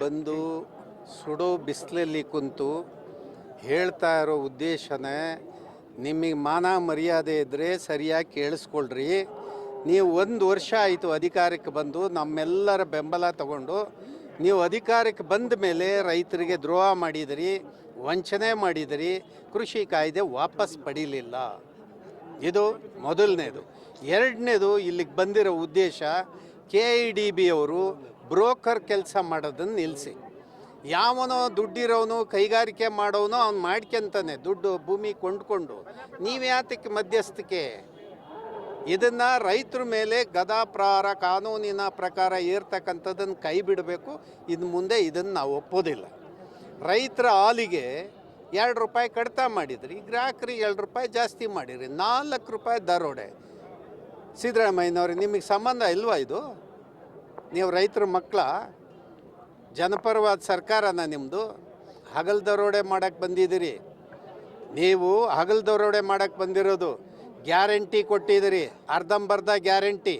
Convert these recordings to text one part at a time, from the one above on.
ಬಂದು ಸುಡೋ ಬಿಸಿಲಲ್ಲಿ ಕುಂತು ಹೇಳ್ತಾ ಇರೋ ಉದ್ದೇಶನೇ ನಿಮಗೆ ಮಾನ ಮರ್ಯಾದೆ ಇದ್ದರೆ ಸರಿಯಾಗಿ ಕೇಳಿಸ್ಕೊಳ್ರಿ. ನೀವು ಒಂದು ವರ್ಷ ಆಯಿತು ಅಧಿಕಾರಕ್ಕೆ ಬಂದು ನಮ್ಮೆಲ್ಲರ ಬೆಂಬಲ ತಗೊಂಡು ನೀವು ಅಧಿಕಾರಕ್ಕೆ ಬಂದ ಮೇಲೆ ರೈತರಿಗೆ ದ್ರೋಹ ಮಾಡಿದಿರಿ, ವಂಚನೆ ಮಾಡಿದಿರಿ, ಕೃಷಿ ಕಾಯ್ದೆ ವಾಪಸ್ ಪಡೀಲಿಲ್ಲ. ಇದು ಮೊದಲನೇದು. ಎರಡನೇದು ಇಲ್ಲಿಗೆ ಬಂದಿರೋ ಉದ್ದೇಶ ಕೆ ಐ ಡಿ ಬಿ ಅವರು ಬ್ರೋಕರ್ ಕೆಲಸ ಮಾಡೋದನ್ನು ನಿಲ್ಲಿಸಿ ಯಾವನೋ ದುಡ್ಡಿರೋನು, ಕೈಗಾರಿಕೆ ಮಾಡೋನು, ಅವ್ನು ಮಾಡ್ಕೊಂತಾನೆ, ದುಡ್ಡು ಭೂಮಿ ಕೊಂಡ್ಕೊಂಡು. ನೀವ್ಯಾತಕ್ಕೆ ಮಧ್ಯಸ್ಥಿಕೆ? ಇದನ್ನು ರೈತರ ಮೇಲೆ ಗದಾಪ್ರಹಾರ ಕಾನೂನಿನ ಪ್ರಕಾರ ಏರ್ತಕ್ಕಂಥದ್ದನ್ನು ಕೈ ಬಿಡಬೇಕು ಇನ್ನು ಮುಂದೆ ಇದನ್ನು ನಾವು ಒಪ್ಪೋದಿಲ್ಲ. ರೈತರ ಹಾಲಿಗೆ ಎರಡು ರೂಪಾಯಿ ಕಡಿತ ಮಾಡಿದ್ರಿ ಗ್ರಾಹಕರಿಗೆ ಎರಡು ರೂಪಾಯಿ ಜಾಸ್ತಿ ಮಾಡಿರಿ, ನಾಲ್ಕು ರೂಪಾಯಿ ದರೋಡೆ. ಸಿದ್ದರಾಮಯ್ಯನವ್ರಿಗೆ ನಿಮಗೆ ಸಂಬಂಧ ಇಲ್ವಾ ಇದು? ನೀವು ರೈತರ ಮಕ್ಕಳ ಜನಪರವಾದ ಸರ್ಕಾರನ ನಿಮ್ಮದು ಹಗಲ್ ದರೋಡೆ ಮಾಡೋಕ್ಕೆ ಬಂದಿದ್ದೀರಿ. ನೀವು ಹಗಲ್ ದರೋಡೆ ಮಾಡೋಕ್ಕೆ ಬಂದಿರೋದು ಗ್ಯಾರಂಟಿ ಕೊಟ್ಟಿದ್ದೀರಿ, ಅರ್ಧಂಬರ್ಧ ಗ್ಯಾರಂಟಿ.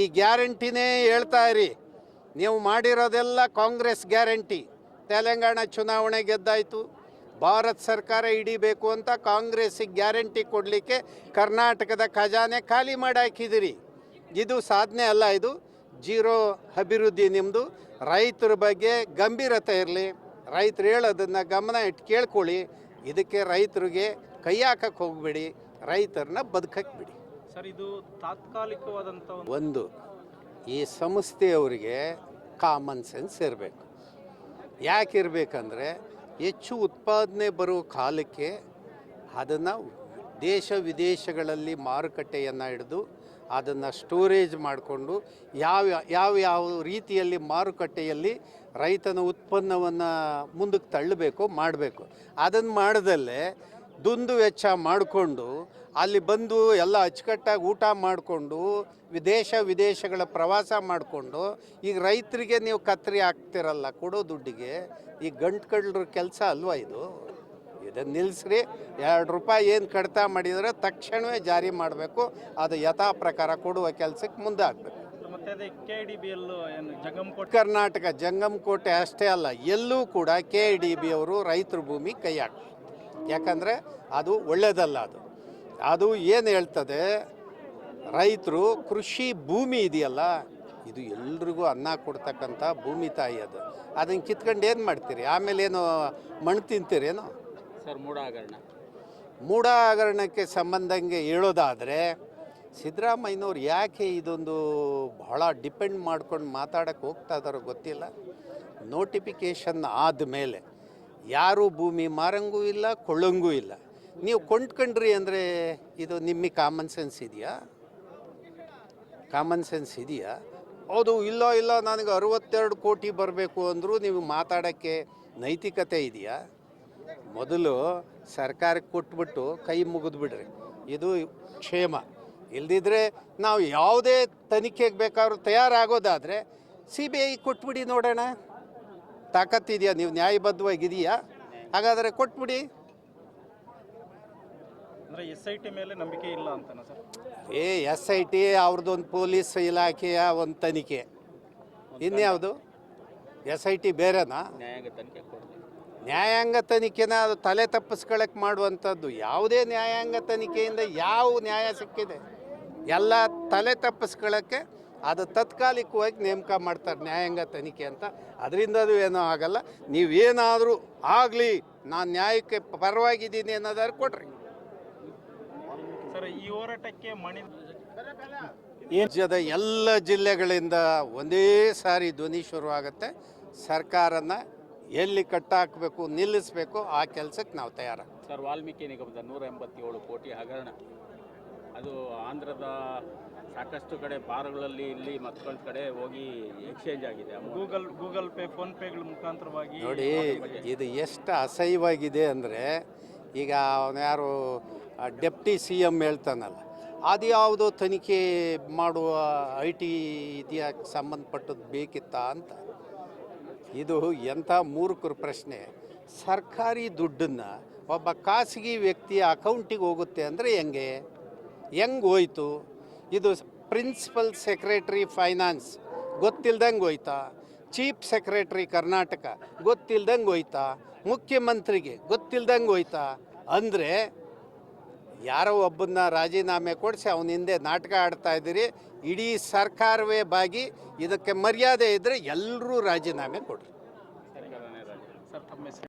ಈ ಗ್ಯಾರಂಟಿನೇ ಹೇಳ್ತಾ ಇರಿ. ನೀವು ಮಾಡಿರೋದೆಲ್ಲ ಕಾಂಗ್ರೆಸ್ ಗ್ಯಾರಂಟಿ. ತೆಲಂಗಾಣ ಚುನಾವಣೆ ಗೆದ್ದಾಯಿತು. ಭಾರತ ಸರ್ಕಾರ ಹಿಡಿಬೇಕು ಅಂತ ಕಾಂಗ್ರೆಸ್ಸಿಗೆ ಗ್ಯಾರಂಟಿ ಕೊಡಲಿಕ್ಕೆ ಕರ್ನಾಟಕದ ಖಜಾನೆ ಖಾಲಿ ಮಾಡಿ ಹಾಕಿದಿರಿ ಇದು ಸಾಧನೆ ಅಲ್ಲ ಇದು. ಜೀರೋ ಅಭಿವೃದ್ಧಿ ನಿಮ್ಮದು ರೈತರ ಬಗ್ಗೆ ಗಂಭೀರತೆ ಇರಲಿ. ರೈತರು ಹೇಳೋದನ್ನು ಗಮನ ಇಟ್ಟು ಕೇಳ್ಕೊಳ್ಳಿ. ಇದಕ್ಕೆ ರೈತರಿಗೆ ಕೈ ಹಾಕಕ್ಕೆ ಹೋಗಬೇಡಿ. ರೈತರನ್ನ ಬದುಕಕ್ಕೆ ಬಿಡಿ. ಸರ್ ಇದು ತಾತ್ಕಾಲಿಕವಾದಂಥ ಒಂದು ಈ ಸಂಸ್ಥೆಯವರಿಗೆ ಕಾಮನ್ ಸೆನ್ಸ್ ಇರಬೇಕು. ಯಾಕೆ ಇರಬೇಕಂದ್ರೆ ಹೆಚ್ಚು ಉತ್ಪಾದನೆ ಬರೋ ಕಾಲಕ್ಕೆ ಅದನ್ನು ದೇಶ ವಿದೇಶಗಳಲ್ಲಿ ಮಾರುಕಟ್ಟೆಯನ್ನು ಹಿಡಿದು ಅದನ್ನು ಸ್ಟೋರೇಜ್ ಮಾಡಿಕೊಂಡು ಯಾವ ಯಾವ ಯಾವ ರೀತಿಯಲ್ಲಿ ಮಾರುಕಟ್ಟೆಯಲ್ಲಿ ರೈತನ ಉತ್ಪನ್ನವನ್ನು ಮುಂದಕ್ಕೆ ತಳ್ಳಬೇಕು ಮಾಡಬೇಕು. ಅದನ್ನು ಮಾಡದಲ್ಲೇ ದುಂದು ವೆಚ್ಚ ಮಾಡಿಕೊಂಡು ಅಲ್ಲಿ ಬಂದು ಎಲ್ಲ ಅಚ್ಚುಕಟ್ಟಾಗಿ ಊಟ ಮಾಡಿಕೊಂಡು ವಿದೇಶ ವಿದೇಶಗಳ ಪ್ರವಾಸ ಮಾಡಿಕೊಂಡು ಈಗ ರೈತರಿಗೆ ನೀವು ಕತ್ರಿ ಹಾಕ್ತಿರಲ್ಲ ಕೊಡೋ ದುಡ್ಡಿಗೆ, ಈ ಗಂಟು ಕೆಲಸ ಅಲ್ವಾ ಇದು? ನಿಲ್ಲಿಸ್ರಿ ಎರಡು ರೂಪಾಯಿ ಏನು ಕಡಿತ ಮಾಡಿದರೆ ತಕ್ಷಣವೇ ಜಾರಿ ಮಾಡಬೇಕು. ಅದು ಯಥಾ ಪ್ರಕಾರ ಕೊಡುವ ಕೆಲಸಕ್ಕೆ ಮುಂದೆ ಆಗಬೇಕು ಮತ್ತೆ ಅದೇ ಕೆ ಡಿ ಏನು ಜಗಂಕೋಟೆ? ಕರ್ನಾಟಕ ಜಂಗಮಕೋಟೆ ಅಷ್ಟೇ ಅಲ್ಲ ಎಲ್ಲೂ ಕೂಡ ಕೆ ಡಿ ಬಿ ಅವರು ರೈತರ ಭೂಮಿ ಕೈ ಹಾಕಿ ಯಾಕಂದರೆ ಅದು ಒಳ್ಳೆಯದಲ್ಲ ಅದು. ಅದು ಏನು ಹೇಳ್ತದೆ ರೈತರು ಕೃಷಿ ಭೂಮಿ ಇದೆಯಲ್ಲ ಇದು ಎಲ್ರಿಗೂ ಅನ್ನ ಕೊಡ್ತಕ್ಕಂಥ ಭೂಮಿ ತಾಯಿ ಅದು. ಅದನ್ನು ಕಿತ್ಕೊಂಡು ಏನು ಮಾಡ್ತೀರಿ? ಆಮೇಲೆ ಏನು ಮಣ್ಣು ತಿಂತೀರೇನು? ಸರ್ ಮೂಡ ಹಗರಣ ಹಗರಣಕ್ಕೆ ಸಂಬಂಧಂಗೆ ಹೇಳೋದಾದರೆ, ಸಿದ್ದರಾಮಯ್ಯನವ್ರು ಯಾಕೆ ಇದೊಂದು ಬಹಳ ಡಿಪೆಂಡ್ ಮಾಡ್ಕೊಂಡು ಮಾತಾಡೋಕ್ಕೆ ಹೋಗ್ತಾ ಇದಾರೋ ಗೊತ್ತಿಲ್ಲ. ನೋಟಿಫಿಕೇಷನ್ ಆದಮೇಲೆ ಯಾರೂ ಭೂಮಿ ಮಾರಂಗೂ ಇಲ್ಲ, ಕೊಳ್ಳಂಗೂ ಇಲ್ಲ. ನೀವು ಕೊಂಡ್ಕೊಂಡ್ರಿ ಅಂದರೆ ಇದು ನಿಮಗೆ ಕಾಮನ್ ಸೆನ್ಸ್ ಇದೆಯಾ? ಕಾಮನ್ ಸೆನ್ಸ್ ಇದೆಯಾ? ಹೌದು, ಇಲ್ಲ ಇಲ್ಲ, ನನಗೆ ಅರವತ್ತೆರಡು ಕೋಟಿ ಬರಬೇಕು ಅಂದರೂ ನೀವು ಮಾತಾಡೋಕ್ಕೆ ನೈತಿಕತೆ ಇದೆಯಾ? ಮೊದಲು ಸರ್ಕಾರಕ್ಕೆ ಕೊಟ್ಬಿಟ್ಟು ಕೈ ಮುಗಿದು ಬಿಡ್ರಿ. ಇದು ಕ್ಷೇಮ. ಇಲ್ದಿದ್ರೆ ನಾವು ಯಾವುದೇ ತನಿಖೆಗೆ ಬೇಕಾದ್ರೂ ತಯಾರಾಗೋದಾದರೆ ಸಿ ಬಿ ಐ ಕೊಟ್ಬಿಡಿ ನೋಡೋಣ. ತಾಕತ್ತಿದೆಯಾ? ನೀವು ನ್ಯಾಯಬದ್ಧವಾಗಿದೆಯಾ ಹಾಗಾದರೆ ಕೊಟ್ಬಿಡಿ. ಅಂದರೆ ಎಸ್ ಐ ಟಿ ಮೇಲೆ ನಂಬಿಕೆ ಇಲ್ಲ ಏ ಎಸ್ ಐ ಟಿ ಅವ್ರದ್ದೊಂದು ಪೊಲೀಸ್ ಇಲಾಖೆಯ ಒಂದು ತನಿಖೆ. ಇನ್ಯಾವುದು? ಎಸ್ ಐ ಟಿ ಬೇರೆನಾ? ನ್ಯಾಯಾಂಗ ತನಿಖೆನ ಅದು ತಲೆ ತಪ್ಪಿಸ್ಕೊಳಕ್ ಮಾಡುವಂಥದ್ದು ಯಾವುದೇ ನ್ಯಾಯಾಂಗ ತನಿಖೆಯಿಂದ ಯಾವ ನ್ಯಾಯ ಸಿಕ್ಕಿದೆ. ಎಲ್ಲ ತಲೆ ತಪ್ಪಿಸ್ಕೊಳ್ಳೋಕ್ಕೆ ಅದು ತತ್ಕಾಲಿಕವಾಗಿ ನೇಮಕ ಮಾಡ್ತಾರೆ ನ್ಯಾಯಾಂಗ ತನಿಖೆ ಅಂತ. ಅದರಿಂದ ಅದು ಏನೂ ಆಗಲ್ಲ. ನೀವೇನಾದರೂ ಆಗಲಿ ನಾನು ನ್ಯಾಯಕ್ಕೆ ಪರವಾಗಿದ್ದೀನಿ ಅನ್ನೋದಾದ್ರೆ ಕೊಡ್ರಿ. ಸರ್ ಈ ಹೋರಾಟಕ್ಕೆ ಮಣಿ ರಾಜ್ಯದ ಎಲ್ಲ ಜಿಲ್ಲೆಗಳಿಂದ ಒಂದೇ ಸಾರಿ ಧ್ವನಿ ಶುರುವಾಗುತ್ತೆ. ಸರ್ಕಾರನ ಎಲ್ಲಿ ಕಟ್ಟಾಕಬೇಕು ನಿಲ್ಲಿಸಬೇಕು ಆ ಕೆಲಸಕ್ಕೆ ನಾವು ತಯಾರಾಗ್ತೀವಿ. ಸರ್ ವಾಲ್ಮೀಕಿ ನಿಗಮದ ನೂರ ಎಂಬತ್ತೇಳು ಕೋಟಿ ಹಗರಣ. ಅದು ಆಂಧ್ರದ ಸಾಕಷ್ಟು ಕಡೆ ಬಾರ್ಗಳಲ್ಲಿ ಇಲ್ಲಿ ಮತ್ತೊಂದು ಕಡೆ ಹೋಗಿ ಎಕ್ಸ್ಚೇಂಜ್ ಆಗಿದೆ. ಗೂಗಲ್ ಗೂಗಲ್ ಪೇ ಫೋನ್ ಪೇಗಳ ಮುಖಾಂತರವಾಗಿ ನೋಡಿ ಇದು ಎಷ್ಟು ಅಸಹ್ಯವಾಗಿದೆ ಅಂದರೆ ಈಗ ಅವನು ಯಾರು ಡೆಪ್ಟಿ ಸಿ ಎಂ ಹೇಳ್ತಾನಲ್ಲ ಅದು ಯಾವುದೋ ತನಿಖೆ ಮಾಡುವ ಐ ಟಿ ಇದಕ್ಕೆ ಸಂಬಂಧಪಟ್ಟದ್ದು ಬೇಕಿತ್ತಾ ಅಂತ. ಇದು ಎಂಥ ಮೂರ್ಖರ ಪ್ರಶ್ನೆ. ಸರ್ಕಾರಿ ದುಡ್ಡನ್ನು ಒಬ್ಬ ಖಾಸಗಿ ವ್ಯಕ್ತಿಯ ಅಕೌಂಟಿಗೆ ಹೋಗುತ್ತೆ ಅಂದರೆ ಹೆಂಗೆ? ಹೆಂಗೆ ಹೋಯ್ತು? ಇದು ಪ್ರಿನ್ಸಿಪಲ್ ಸೆಕ್ರೆಟ್ರಿ ಫೈನಾನ್ಸ್, ಗೊತ್ತಿಲ್ದಂಗೆ ಹೋಯ್ತಾ? ಚೀಫ್ ಸೆಕ್ರೆಟರಿ ಕರ್ನಾಟಕ, ಗೊತ್ತಿಲ್ದಂಗೆ ಹೋಯ್ತಾ? ಮುಖ್ಯಮಂತ್ರಿಗೆ ಗೊತ್ತಿಲ್ದಂಗೆ ಹೋಯ್ತಾ? ಅಂದರೆ ಯಾರೋ ಒಬ್ಬನ್ನ ರಾಜೀನಾಮೆ ಕೊಡಿಸಿ ಅವನ ಹಿಂದೆ ನಾಟಕ ಆಡ್ತಾ ಇದ್ದೀರಿ, ಇಡೀ ಸರ್ಕಾರವೇ ಬಾಗಿ ಇದಕ್ಕೆ ಮರ್ಯಾದೆ ಇದ್ದರೆ ಎಲ್ಲರೂ ರಾಜೀನಾಮೆ ಕೊಡ್ರಿ.